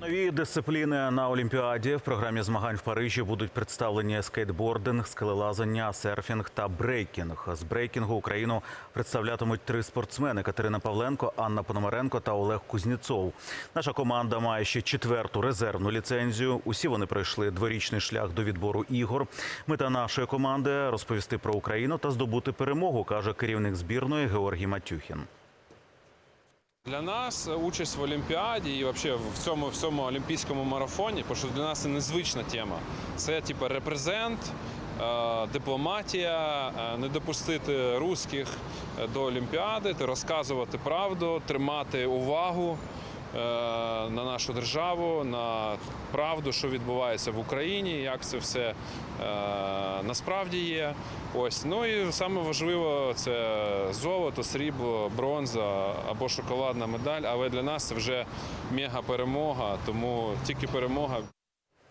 Нові дисципліни на Олімпіаді в програмі змагань в Парижі будуть представлені скейтбординг, скелелазання, серфінг та брейкінг. З брейкінгу Україну представлятимуть три спортсмени: Катерина Павленко, Анна Пономаренко та Олег Кузніцов. Наша команда має ще четверту резервну ліцензію. Усі вони пройшли дворічний шлях до відбору ігор. Мета нашої команди розповісти про Україну та здобути перемогу, каже керівник збірної Георгій Матюхін. Для нас участь в Олімпіаді і взагалі в цьому всьому олімпійському марафоні, тому що для нас це незвична тема. Це типу репрезент, е, дипломатія, е, не допустити русських е, до Олімпіади, розказувати правду, тримати увагу на нашу державу, на правду, що відбувається в Україні, як це все е, насправді є. Ось ну і саме важливо це золото, срібло, бронза або шоколадна медаль. Але для нас це вже мега перемога, тому тільки перемога.